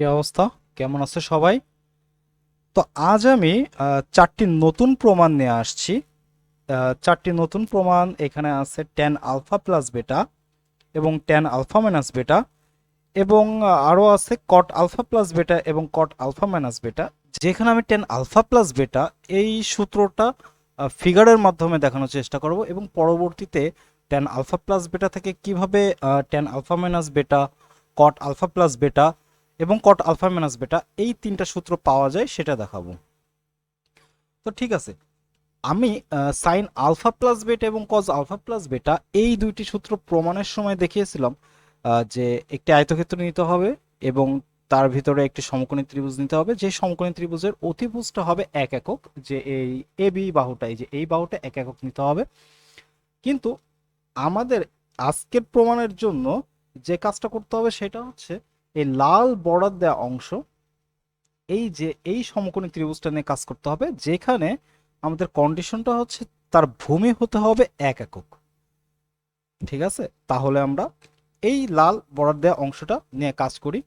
কি অবস্থা? কেমন আছে সবাই? তো আজ আমি চারটি নতুন প্রমাণ নিয়ে আসছি। চারটি নতুন প্রমাণ, এখানে আছে টেন আলফা প্লাস বেটা এবং টেন আলফা মাইনাস বেটা এবং আরও আছে কট আলফা প্লাস বেটা এবং কট আলফা মাইনাস বেটা যেখানে আমি টেন আলফা প্লাস বেটা এই সূত্রটা ফিগারের মাধ্যমে দেখানোর চেষ্টা করব এবং পরবর্তীতে টেন আলফা প্লাস বেটা থেকে কীভাবে টেন আলফা মাইনাস বেটা কট আলফা প্লাস বেটা এবং কট আলফা মাইনাস বেটা এই তিনটা সূত্র পাওয়া যায়, সেটা দেখাবো। তো ঠিক আছে, আমি সাইন আলফা প্লাস বেটা এবং কজ আলফা প্লাস বেটা এই দুইটি সূত্র প্রমাণের সময় দেখিয়েছিলাম যে একটি আয়তক্ষেত্র নিতে হবে এবং তার ভিতরে একটি সমকোণী ত্রিভুজ নিতে হবে। যে সমকোণী ত্রিভুজের অতিভুজটা হবে এক একক, যে এই এ বি বাহুটা, এই যে এই বাহুটা এক একক নিতে হবে। কিন্তু আমাদের আজকের প্রমাণের জন্য যে কাজটা করতে হবে সেটা হচ্ছে এই লাল বর্ডার দেওয়া অংশ, এই যে এই সমকোণী ত্রিভুজটা নিয়ে কাজ করতে হবে, যেখানে আমাদের কন্ডিশনটা হচ্ছে তার ভূমি হতে হবে এক একক। ঠিক আছে? তাহলে আমরা এই লাল বর্ডার দেওয়া অংশটা নিয়ে কাজ করি।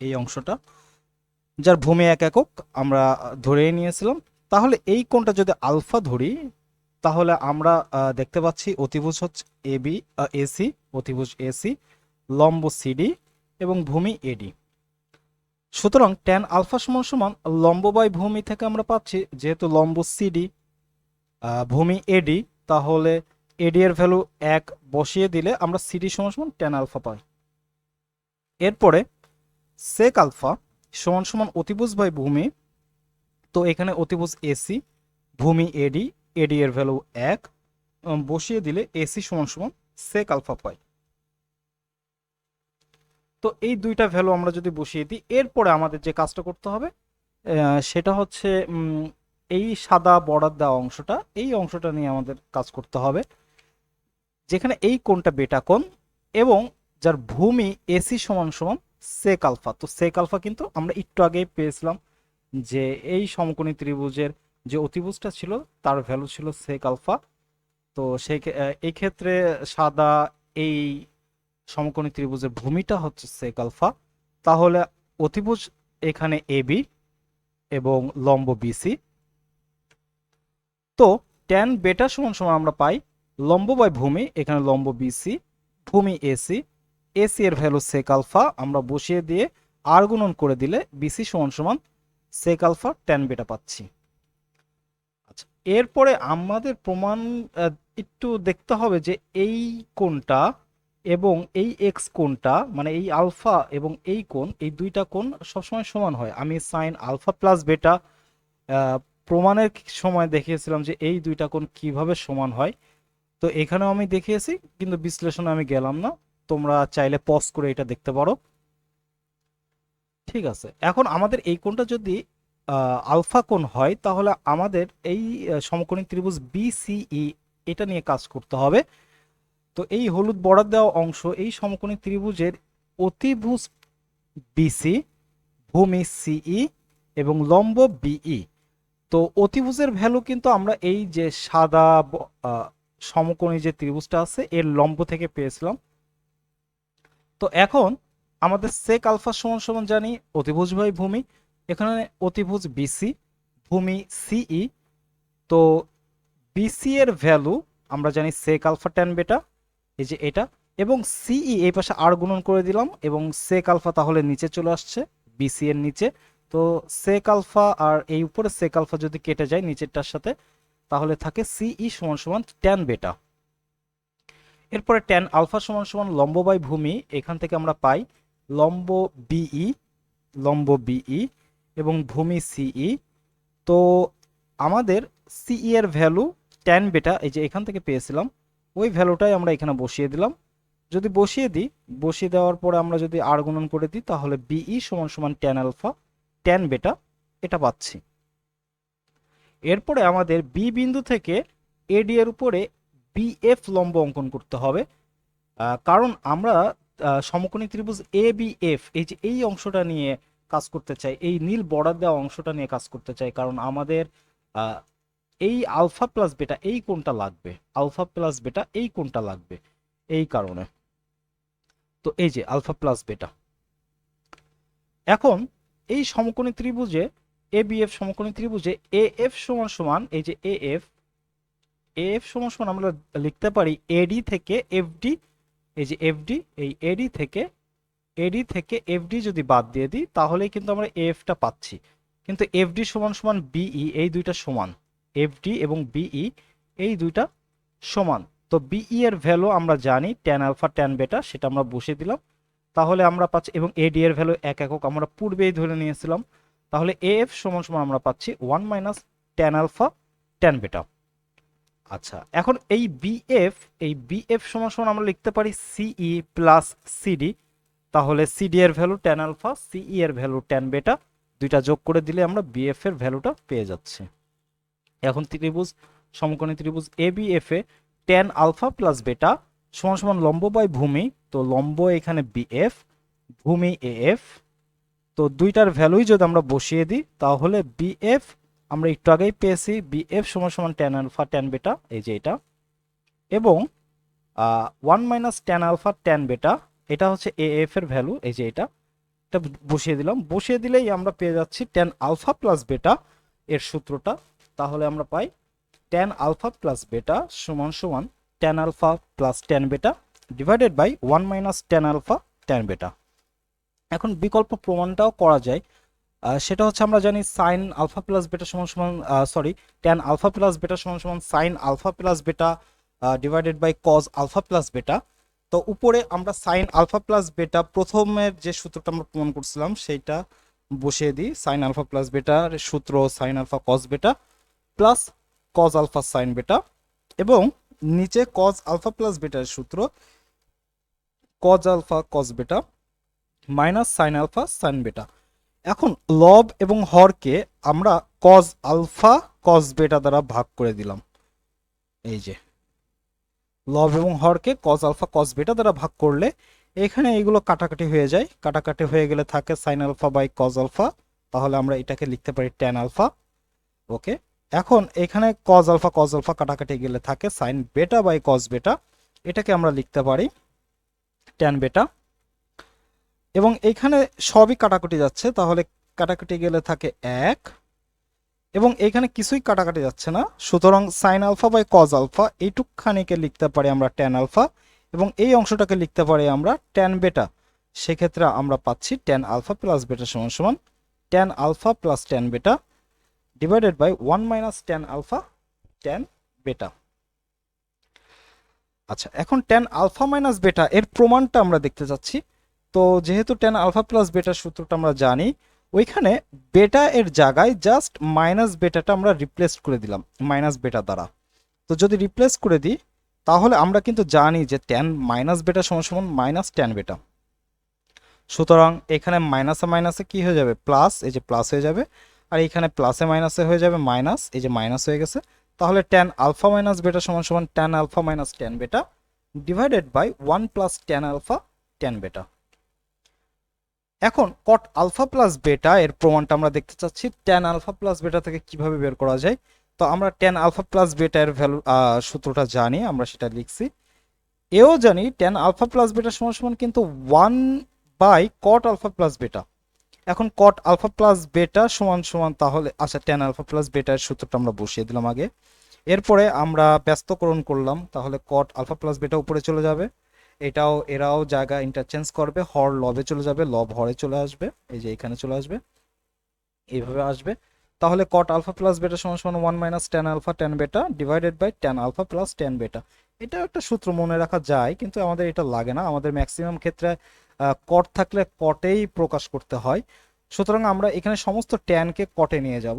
এই অংশটা, যার ভূমি এক একক, আমরা ধরে নিয়েছিলাম। তাহলে এই কোণটা যদি আলফা ধরি, তাহলে আমরা দেখতে পাচ্ছি অতিভুজ হচ্ছে এবি এসি অতিভুজ এসি লম্ব সিডি এবং ভূমি এডি সুতরাং ট্যান আলফা সমান সমান লম্ব বাই ভূমি থেকে আমরা পাচ্ছি, যেহেতু লম্ব সিডি ভূমি এডি তাহলে এডি এর ভ্যালু এক বসিয়ে দিলে আমরা সিডি সমান সমান ট্যান আলফা পাই। এরপরে সেক আলফা সমান সমান অতিভুজ বাই ভূমি, তো এখানে অতিভুজ এসি ভূমি এডি এডি এর ভ্যালু এক বসিয়ে দিলে এসি সমান সমান সেক আলফা পাই। তো এই দুইটা ভ্যালু আমরা যদি বসিয়ে দিই, এরপরে আমাদের যে কাজটা করতে হবে সেটা হচ্ছে এই সাদা বর্ডার দেওয়া অংশটা, এই অংশটা নিয়ে আমাদের কাজ করতে হবে, যেখানে এই কোণটা বেটা কোণ এবং যার ভূমি এসি সমান সমান সেক আলফা তো সেক আলফা কিন্তু আমরা একটু আগেই পেয়েছিলাম যে এই সমকোণী ত্রিভুজের যে অতিভুজটা ছিল, তার ভ্যালু ছিল সেক আলফা তো সেই এই ক্ষেত্রে সাদা এই সমকোণী ত্রিভুজের ভূমিটা হচ্ছে সেক আলফা তাহলে অতিভুজ এখানে এবি এবং লম্ব বিসি তো ট্যান বেটা সমান সমান আমরা পাই লম্ব বাই ভূমি, এখানে লম্ব বিসি ভূমি এসি এসি এর ভ্যালু সেক আলফা আমরা বসিয়ে দিয়ে আর গুণন করে দিলে বিসি সমান সমান সেক আলফা ট্যান বেটা পাচ্ছি। আচ্ছা এরপরে আমাদের প্রমাণ একটু দেখতে হবে যে এই কোণটা এবং এই এক্স কোণটা মানে এই আলফা এবং এই কোণ, এই দুইটা কোণ সবসময় সমান হয়। আমি সাইন আলফা প্লাস বেটা প্রমাণের সময় দেখিয়েছিলাম যে এই দুইটা কোণ কীভাবে সমান হয়। তো এখানেও আমি দেখিয়েছি, কিন্তু বিশ্লেষণে আমি গেলাম না। তোমরা চাইলে পজ করে এটা দেখতে পারো। ঠিক আছে। এখন আমাদের এই কোণটা যদি আলফা কোণ হয়, তাহলে আমাদের এই সমকোণী ত্রিভুজ বিসিই এটা নিয়ে কাজ করতে হবে। তো এই হলুদ বর্ডার দেওয়া অংশ, এই সমকোণী ত্রিভুজের অতিভুজ বিসি, ভূমি সিই এবং লম্ব বিই। তো অতিভুজের ভ্যালু কিন্তু আমরা এই যে সাদা সমকোণী যে ত্রিভুজটা আছে, এর লম্ব থেকে পেয়েছিলাম। তো এখন আমাদের সেক আলফা সমান সমান জানি, অতিভুজ বাই ভূমি, এখানে অতিভুজ বিসি, ভূমি সিই। তো বিসি এর ভ্যালু আমরা জানি সেক আলফা ট্যান বেটা এই যে এটা, এবং সিই এই পাশে আর গুণন করে দিলাম, এবং সেক আলফা তাহলে নিচে চলে আসছে বিসি এর নিচে। তো সেক আলফা আর এই উপরে সেক আলফা যদি কেটে যায় নিচেরটার সাথে, তাহলে থাকে সিই সমান সমান ট্যান বেটা এরপরে ট্যান আলফা সমান সমান লম্ব বাই ভূমি, এখান থেকে আমরা পাই লম্ব বিই লম্ব বিই এবং ভূমি সিই তো আমাদের সিই এর ভ্যালু ট্যান বেটা এই যে এখান থেকে পেয়েছিলাম ওই ভ্যালুটাই আমরা এখানে বসিয়ে দিলাম। যদি বসিয়ে দিই, বসিয়ে দেওয়ার পরে আমরা যদি আর গুণন করে দিই, তাহলে বিই সমান সমান ট্যান আলফা ট্যান বেটা এটা পাচ্ছি। এরপরে আমাদের বি বিন্দু থেকে এডি এর উপরে বিএফ লম্ব অঙ্কন করতে হবে। কারণ আমরা সমকোণী ত্রিভুজ এ বি এফ এই যে এই অংশটা নিয়ে কাজ করতে চাই, এই নীল বর্ডার দেওয়া অংশটা নিয়ে কাজ করতে চাই, কারণ আমাদের এই আলফা প্লাস বেটা এই কোনটা লাগবে? আলফা প্লাস বেটা এই কোনটা লাগবে? এই কারণে। তো এই যে আলফা প্লাস বেটা। এখন এই সমকোণী ত্রিভুজে, এ, বি, এফ সমকোণী ত্রিভুজে এ, এফ সমান সমান, এই যে এ, এফ এ, এফ সমান সমান আমরা লিখতে পারি এডি থেকে এফডি এই যে এফডি এই এডি থেকে এডি থেকে এফডি যদি বাদ দিয়ে দিই, তাহলেই কিন্তু আমরা এফটা পাচ্ছি। কিন্তু এফডি সমান সমান বিই এই দুইটা সমান। এফডি এবং বিই এই দুইটা সমান। তো বিই এর ভ্যালু আমরা জানি ট্যান আলফা ট্যান বেটা সেটা আমরা বসিয়ে দিলাম। তাহলে আমরা পাচ্ছি, এবং এডি এর ভ্যালু এক একক, আমরা পূর্বেই ধরে নিয়েছিলাম। তাহলে এফ সমান সমান আমরা পাচ্ছি one minus tan alpha tan beta আচ্ছা এখন এই বিএফ এই বিএফ সমান সমান আমরা লিখতে পারি সিই প্লাস সিডি তাহলে সিডি এর ভ্যালু ট্যান আলফা সিই এর ভ্যালু ট্যান বেটা দুইটা যোগ করে দিলে আমরা বিএফ এর ভ্যালুটা পেয়ে যাচ্ছি। এখন ত্রিভুজ, সমকোণী ত্রিভুজ এ বি এফ এ ট্যান আলফা প্লাস বেটা সমান সমান লম্ব বাই ভূমি, তো লম্ব এখানে বিএফ ভূমি এএফ তো দুইটার ভ্যালুই যদি আমরা বসিয়ে দিই, তাহলে বিএফ আমরা একটু আগেই পেয়েছি বিএফ সমান সমান ট্যান আলফা ট্যান বেটা এই যে এটা। এবং one minus tan alpha tan beta এটা হচ্ছে এ এফ এর ভ্যালু এই যে এটা। এটা বসিয়ে দিলাম। বসিয়ে দিলেই আমরা পেয়ে যাচ্ছি ট্যান আলফা প্লাস বেটা এর সূত্রটা। তাহলে আমরা পাই ট্যান আলফা প্লাস বেটা সমান সমান tan alpha plus tan beta divided by one minus tan alpha tan beta এখন বিকল্প প্রমাণটাও করা যায়। সেটা হচ্ছে আমরা জানি সাইন আলফা প্লাস বেটা সমান সমান sorry tan alpha plus beta সমান সমান sine alpha plus beta divided by cos alpha plus beta তো উপরে আমরা সাইন আলফা প্লাস বেটা প্রথমের যে সূত্রটা আমরা প্রমাণ করছিলাম, সেইটা বসিয়ে দিই। সাইন আলফা প্লাস বেটার সূত্র sine alpha cos beta plus cos alpha sine beta এবং নিচে কজ আলফা প্লাস বেটার সূত্র cos alpha cos beta minus sine alpha sine beta এখন লব এবং হরকে আমরা কজ আলফা কজ বেটা দ্বারা ভাগ করে দিলাম। এই যে, লব এবং হরকে কজ আলফা কজ বেটা দ্বারা ভাগ করলে এখানে এগুলো কাটাকাটি হয়ে যায়। কাটাকাটি হয়ে গেলে থাকে sine alpha by cos alpha তাহলে আমরা এটাকে লিখতে পারি ট্যান আলফা ওকে? এখন এখানে কজ আলফা কজ আলফা কাটাকাটি গেলে থাকে সাইন বেটা বাই কজ বেটা এটাকে আমরা লিখতে পারি ট্যান বেটা এবং এইখানে সবই কাটাকুটি যাচ্ছে, তাহলে কাটাকুটি গেলে থাকে এক। এবং এইখানে কিছুই কাটাকাটি যাচ্ছে না, সুতরাং sine alpha by cos alpha এইটুকখানিকে লিখতে পারি আমরা ট্যান আলফা এবং এই অংশটাকে লিখতে পারি আমরা ট্যান বেটা সেক্ষেত্রে আমরা পাচ্ছি ট্যান আলফা প্লাস বেটা সমান সমান tan alpha plus tan beta divided by one minus tan alpha tan beta আচ্ছা এখন ট্যান আলফা মাইনাস বেটা এর প্রমাণটা আমরা দেখতে যাচ্ছি। তো যেহেতু ট্যান আলফা প্লাস বেটার সূত্রটা আমরা জানি, ওইখানে বেটা এর জায়গায় জাস্ট মাইনাস বেটাটা আমরা রিপ্লেস করে দিলাম মাইনাস বেটা দ্বারা। তো যদি রিপ্লেস করে দিই, তাহলে আমরা কিন্তু জানি যে ট্যান মাইনাস বেটা সমান সমান মাইনাস ট্যান বেটা সুতরাং এখানে মাইনাসে মাইনাসে কি হয়ে যাবে? প্লাস এই যে প্লাস হয়ে যাবে। আর এখানে প্লাসে মাইনাসে হয়ে যাবে মাইনাস এই যে মাইনাস হয়ে গেছে। তাহলে ট্যান আলফা মাইনাস বেটা সমান সমান tan alpha minus tan beta divided by one plus tan alpha tan beta এখন কট আলফা প্লাস বেটা এর প্রমাণটা আমরা দেখতে চাচ্ছি ট্যান আলফা প্লাস বেটা থেকে কীভাবে বের করা যায়। তো আমরা ট্যান আলফা প্লাস বেটা এর ভ্যালু সূত্রটা জানি, আমরা সেটা লিখছি। এও জানি ট্যান আলফা প্লাস বেটা সমান সমান কিন্তু one by cot alpha plus beta এখন কট আলফা প্লাস বেটা সমান সমান তাহলে আচ্ছা টেন আলফা প্লাস বেটার সূত্রটা আমরা বসিয়ে দিলাম আগে। এরপরে আমরা ব্যস্তকরণ করলাম, তাহলে কট আলফা প্লাস বেটা উপরে চলে যাবে। এটাও, এরাও জায়গা ইন্টারচেঞ্জ করবে, হর লবে চলে যাবে, লব হরে চলে আসবে, এই যে এখানে চলে আসবে। এইভাবে আসবে। তাহলে কট আলফা প্লাস বেটা সমান সমান one minus tan alpha tan beta divided by tan alpha plus tan beta এটা একটা সূত্র মনে রাখা যায়, কিন্তু আমাদের এটা লাগে না। আমাদের ম্যাক্সিমাম ক্ষেত্রে কট থাকলে কটেই প্রকাশ করতে হয়। সুতরাং আমরা এখানে সমস্ত ট্যানকে কটে নিয়ে যাব।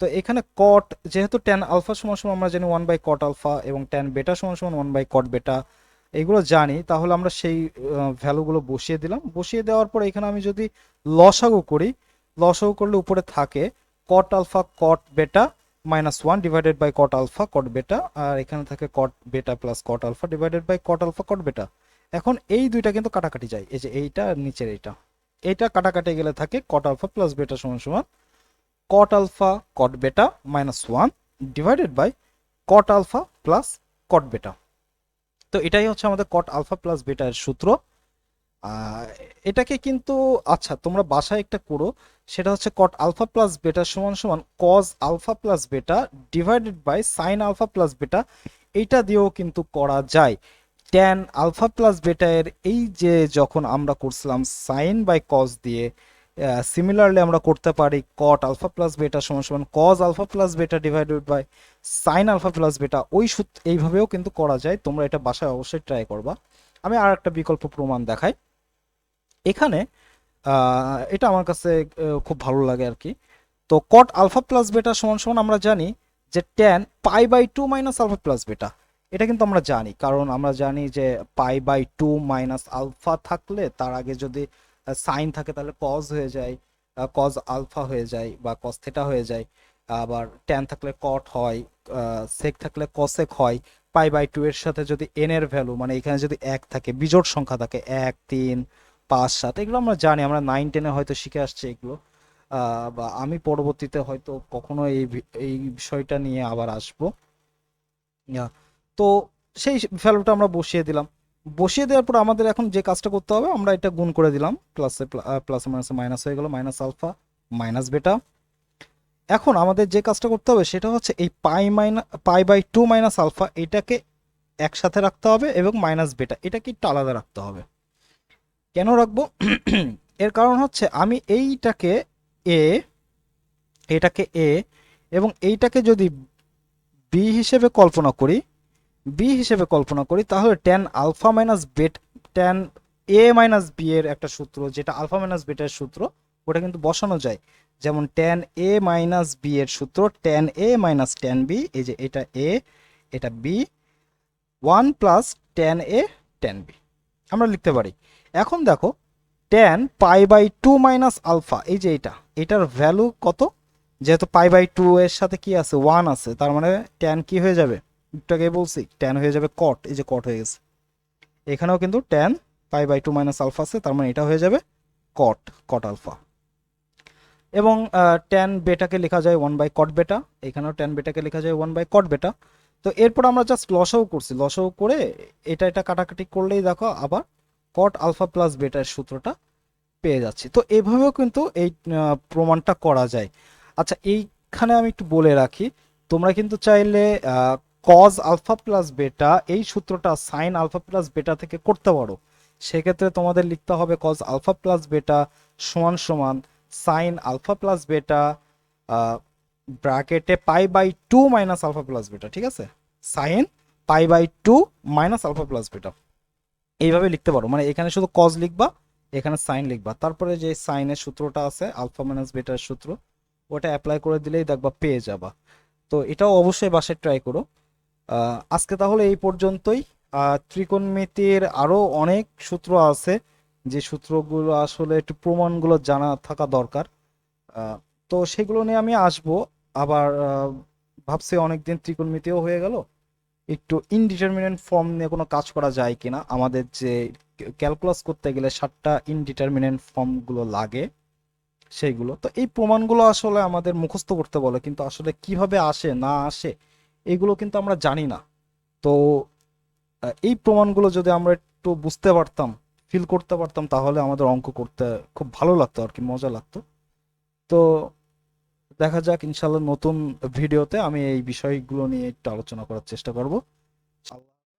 তো এখানে কট যেহেতু ট্যান আলফা সমান সমান আমরা জানি ওয়ান বাই কট আলফা এবং ট্যান বেটা সমান সমান ওয়ান বাই কট বেটা এগুলো জানি। তাহলে আমরা সেই ভ্যালুগুলো বসিয়ে দিলাম। বসিয়ে দেওয়ার পর এখানে আমি যদি লসাগু করি, লসাগু করলে উপরে থাকে cot alpha cot beta minus one divided by cot alpha cot beta আর এখানে থাকে cot beta plus cot alpha divided by cot alpha cot beta এখন এই দুইটা কিন্তু কাটাকাটি যায়। এই যে এইটা আর নিচের এইটা। এইটা কাটাকাটি গেলে থাকে কট আলফা প্লাস বেটা সমান সমান cot alpha cot beta minus one divided by cot alpha plus cot beta তো এটাই হচ্ছে আমাদের কট আলফা প্লাস বেটার সূত্র। আহ, এটাকে কিন্তু আচ্ছা তোমরা বাসায় একটা করো সেটা হচ্ছে কট আলফা প্লাস বেটা সমান সমান cos alpha plus beta divided by sine alpha plus beta এইটা দিয়েও কিন্তু করা যায়। ট্যান আলফা প্লাস বেটা এর এই যে যখন আমরা করছিলাম সাইন বাই কজ দিয়ে সিমিলারলি আমরা করতে পারি কট আলফা প্লাস বেটা সমান সমান cos alpha plus beta divided by sine alpha plus beta ওই সূত্র এইভাবেও কিন্তু করা যায়, তোমরা এটা বাসায় অবশ্যই ট্রাই করবা। আমি আর একটা বিকল্প প্রমাণ দেখাই। এখানে এটা আমার কাছে খুব ভালো লাগে আর কি। তো কট আলফা প্লাস বেটা সমান সমান আমরা জানি যে tan pi by two minus alpha plus beta এটা কিন্তু আমরা জানি, কারণ আমরা জানি যে pi by two minus alpha থাকলে তার আগে যদি সাইন থাকে তাহলে কজ হয়ে যায় কজ আলফা হয়ে যায় বা কজ থেটা হয়ে যায়, আবার ট্যান থাকলে কট হয় সেক থাকলে কসেক হয়, পাই বাই টু এর সাথে যদি এন এর ভ্যালু মানে এখানে যদি এক থাকে, বিজোড় সংখ্যা থাকে, এক, তিন, পাঁচ, সাত, এগুলো আমরা জানি, আমরা নাইন টেনে হয়তো শিখে আসছি এগুলো বা আমি পরবর্তীতে হয়তো কখনো এই এই বিষয়টা নিয়ে আবার আসব। তো সেই ভ্যালুটা আমরা বসিয়ে দিলাম। বসিয়ে দেওয়ার পর আমাদের এখন যে কাজটা করতে হবে, আমরা এটা গুণ করে দিলাম। প্লাসে প্লাস মাইনাসে মাইনাস হয়ে গেল মাইনাস আলফা মাইনাস বেটা এখন আমাদের যে কাজটা করতে হবে সেটা হচ্ছে এই pi minus pi by two minus alpha এটাকে একসাথে রাখতে হবে এবং মাইনাস বেটা এটাকে একটু আলাদা রাখতে হবে। কেন রাখব? এর কারণ হচ্ছে আমি এইটাকে এ এটাকে এ এবং এইটাকে যদি বি হিসেবে কল্পনা করি বি হিসেবে কল্পনা করি, তাহলে tan alpha minus beta tan A minus B এর একটা সূত্র, যেটা আলফা মাইনাস বেটার সূত্র, ওটা কিন্তু বসানো যায়। যেমন ট্যান এ মাইনাস বি এর সূত্র tan A minus tan B এই যে এটা এ এটা B one plus tan A tan B আমরা লিখতে পারি। এখন দেখো tan pi by two minus alpha এই যে এটা, এটার ভ্যালু কত? যেহেতু পাই বাই টু এর সাথে কি আছে? ওয়ান আছে, তার মানে ট্যান কি হয়ে যাবে? আগে বলছি ট্যান হয়ে যাবে কট এই যে কট হয়ে গেছে। এখানেও কিন্তু tan pi by two minus alpha আছে, তার মানে এটা হয়ে যাবে কট কট আলফা এবং ট্যান বেটাকে লেখা যায় ওয়ান বাই কট বেটা এখানেও ট্যান বেটাকে লেখা যায় ওয়ান বাই কট বেটা তো এরপর আমরা জাস্ট লসাও করছি, লসাও করে এটা এটা কাটাকাটি করলেই দেখো আবার কট আলফা প্লাস বেটার সূত্রটা পেয়ে যাচ্ছি। তো এভাবেও কিন্তু এই প্রমাণটা করা যায়। আচ্ছা এইখানে আমি একটু বলে রাখি, তোমরা কিন্তু চাইলে কজ আলফা প্লাস বেটা এই সূত্রটা সাইন আলফা প্লাস বেটা থেকে করতে পারো। সেক্ষেত্রে তোমাদের লিখতে হবে কজ আলফা প্লাস বেটা সমান সমান সাইন আলফা প্লাস বেটা ব্র্যাকেটে pi by two minus alpha plus beta ঠিক আছে? Sine pi by two minus alpha plus beta এইভাবে লিখতে পারো। মানে এখানে শুধু কজ লিখবা, এখানে সাইন লিখবা। তারপরে যে সাইনের সূত্রটা আছে আলফা মাইনাস বেটার সূত্র, ওটা অ্যাপ্লাই করে দিলেই দেখবা পেয়ে যাবা। তো এটাও অবশ্যই বাসায় ট্রাই করো। আজকে তাহলে এই পর্যন্তই। ত্রিকোণমিতির আরও অনেক সূত্র আছে, যে সূত্রগুলো আসলে একটু প্রমাণগুলো জানা থাকা দরকার। তো সেগুলো নিয়ে আমি আসব। আবার ভাবছি অনেকদিন ত্রিকোণমিতিও হয়ে গেল। একটু ইনডিটারমিনেন্ট ফর্ম নিয়ে কোনো কাজ করা যায় কিনা। আমাদের যে ক্যালকুলাস করতে গেলে সাতটা ইনডিটারমিনেন্ট ফর্মগুলো লাগে সেইগুলো। তো এই প্রমাণগুলো আসলে আমাদের মুখস্থ করতে বলে, কিন্তু আসলে কীভাবে আসে, না আসে এগুলো কিন্তু আমরা জানি না। তো এই প্রমাণগুলো যদি আমরা একটু বুঝতে পারতাম ফিল করতে পারতাম, তাহলে আমাদের অঙ্ক করতে খুব ভালো লাগতো আর কি, মজা লাগতো। তো, দেখা যাক ইনশাল্লাহ নতুন ভিডিওতে আমি এই বিষয়গুলো নিয়ে একটু আলোচনা করার চেষ্টা করব।